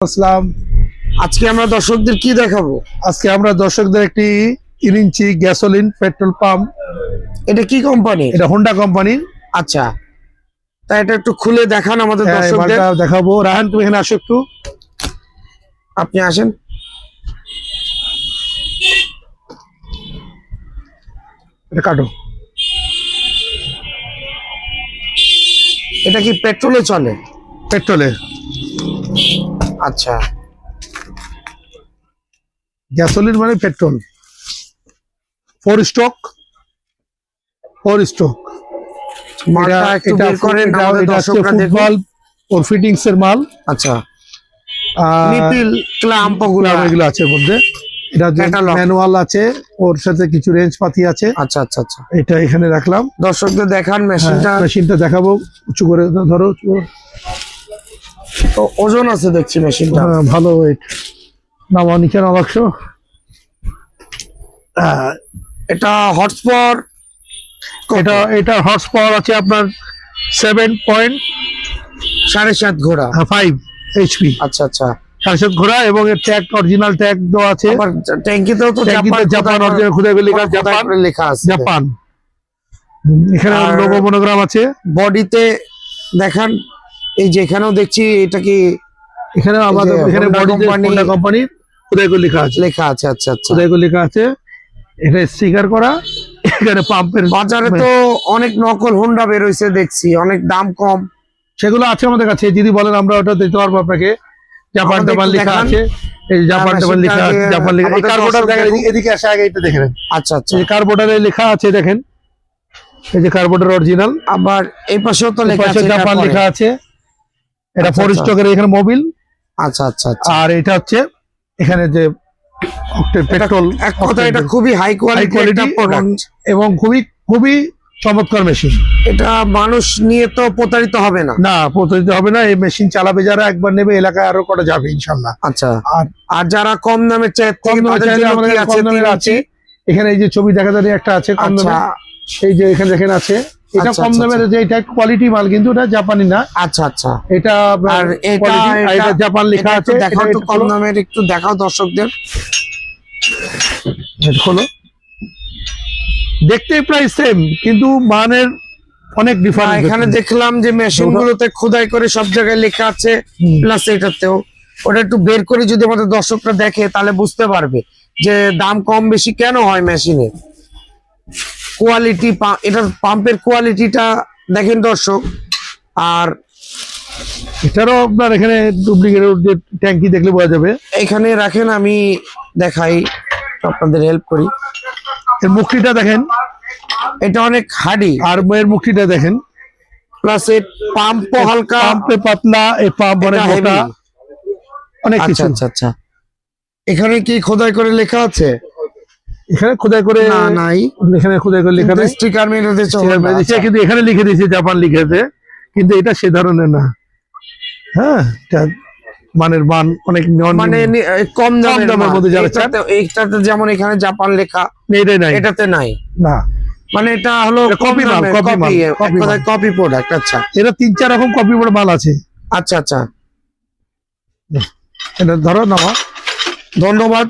আসসালাম। আজকে আমরা দর্শকদের কি দেখাবো? আজকে আমরা দর্শকদের একটি ইঞ্চি গ্যাসোলিন পেট্রোল পাম্প এটা কি কোম্পানি এটা হোন্ডা কোম্পানির আচ্ছা। তা এটা একটু খুলে দেখান আমাদের হ্যাঁ, দর্শকদের। দেখাবো। রাহান তুমি এখানে আসো একটু। আপনি আসেন। এটা কাটো। এটা কি পেট্রোলে চলে? পেট্রোলের আচ্ছা। গ্যাসোলিন মানে পেট্রোল। ফোর স্টক ফোর ওর ফিটিংস এর মাল। আচ্ছা। আর নিপিল ক্লাম্প এগুলো আছে এর মধ্যে। এটা Catalog। ম্যানুয়াল আছে ওর সাথে কিছু রেঞ্জ পাতি আছে। আচ্ছা আচ্ছা আচ্ছা। এটা এখানে রাখলাম। দর্শকদের দেখান মেশিনটা হ্যাঁ, মেশিনটা দেখাবো উঁচু করে ধরো। তো ওজন আছে দেখছি মেশিনটা। হ্যাঁ, ভালো ওয়েট নামা নিচে নামাক্স এটা হটস্পট এটা এটা পাওয়ার আছে আপনার সেভেন পয়েন্ট সাড়ে সাত ঘোড়া। ফাইভ এইচপি আচ্ছা আচ্ছা। সাড়ে সাত ঘোড়া এবং এর ট্যাগ অরিজিনাল ট্যাগ দেওয়া আছে। ট্যাঙ্কিতেও তো ট্যাঙ্কিতে জাপান অরিজিনাল খুদে লেখা জাপান লেখা আছে। জাপান এখানে লোগো মনোগ্রাম আছে। বডিতে দেখান এই যে এখানেও দেখছি এটা কি এখানে আমাদের এখানে company- হোন্ডা কোম্পানির খুদাই লেখা আছে? লেখা আছে আচ্ছা আচ্ছা। খুদাই লেখা আছে? এটা স্টিকার করা এখানে পাম্পের বাজারে তো অনেক নকল হোন্ডা বের হয়েছে দেখছি অনেক দাম কম। সেগুলো আছে আমাদের কাছে যদি বলেন আমরা ওটা দিতে পারব আপনাকে। জাপান টাপান লেখা আছে। এই জাপান আমরা টাপান লেখা আছে জাপান লেখা এই কার্বোটার দেখেন। এদিকে- এদিকে আসে আগে এটা দেখেন আচ্ছা আচ্ছা। এই কার্বোটারে লেখা আছে দেখেন। এই যে কার্বোটার অরিজিনাল আবার এই পাশেও তো লেখা আছে জাপান লেখা আছে। এটা আচ্ছা, ফোর আচ্ছা। স্টকের এখানে মোবিল আচ্ছা আচ্ছা আচ্ছা। আর এটা হচ্ছে এখানে যে পেট্রোল এক কথা এটা খুবই হাই কোয়ালিটি এবং খুবই খুবই চমৎকার মেশিন এটা মানুষ নিয়ে তো প্রতারিত হবে না। না প্রতারিত হবে না এই মেশিন চালাবে যারা একবার নেবে এলাকায় আরও কটা যাবে ইনশাল্লাহ আচ্ছা। আর আর যারা কম দামে কম দামে আছে? এখানে এই যে ছবি দেখা যাচ্ছে একটা আছে কম আচ্ছা। দামে। এই যে এখানে দেখেন আছে এটা আচ্ছা, কম আচ্ছা, দামের যে এটা কোয়ালিটি মাল কিন্তু এটা জাপানি না। আচ্ছা আচ্ছা। এটা আর এটা- জাপান লেখা আছে। দেখাও একটু কম দামের একটু দেখাও দর্শকদের। খোলো। দেখতে প্রায় সেম কিন্তু মানের অনেক ডিফারেন্স এখানে দেখলাম যে মেশিন গুলোতে খোদাই করে সব জায়গায় লেখা আছে প্লাস এটাতেও। ওটা একটু বের করে যদি আমাদের দর্শকরা দেখে তাহলে বুঝতে পারবে যে দাম কম বেশি কেন হয় মেশিনের কোয়ালিটি এটার পাম্পের কোয়ালিটিটা দেখেন দর্শক। আর এটারও আপনার এখানে ডুপ্লিকেট যে ট্যাঙ্কি দেখলে বোঝা যাবে। এখানে রাখেন আমি দেখাই আপনাদের হেল্প করি। এর মুক্তিটা দেখেন। এটা অনেক হাডি আর এর মুক্তিটা দেখেন। প্লাস এর পাম্প হালকা। পাম্পে পাতলা এই পাম্প অনেক মোটা। অনেক আচ্ছা কিছু আচ্ছা আচ্ছা। এখানে কি খোদাই করে লেখা আছে? এখানে খোদাই করে নাই। এখানে খোদাই করে লেখা নেই। স্টিকার মেরে দিয়েছে কিন্তু এখানে লিখে দিয়েছে জাপান লিখেছে। কিন্তু এটা সে ধরনের না। হ্যাঁ মানের মান অনেক মানে কম দামের মধ্যে যারা এটাতে এইটাতে যেমন এখানে জাপান লেখা এটাই নাই এটাতে নাই। না। মানে এটা হলো কপি মাল, কপি মাল, কপি প্রোডাক্ট আচ্ছা। এটা তিন চার রকম কপি বড় মাল আছে। আচ্ছা আচ্ছা। এটা ধরো নামা ধন্যবাদ।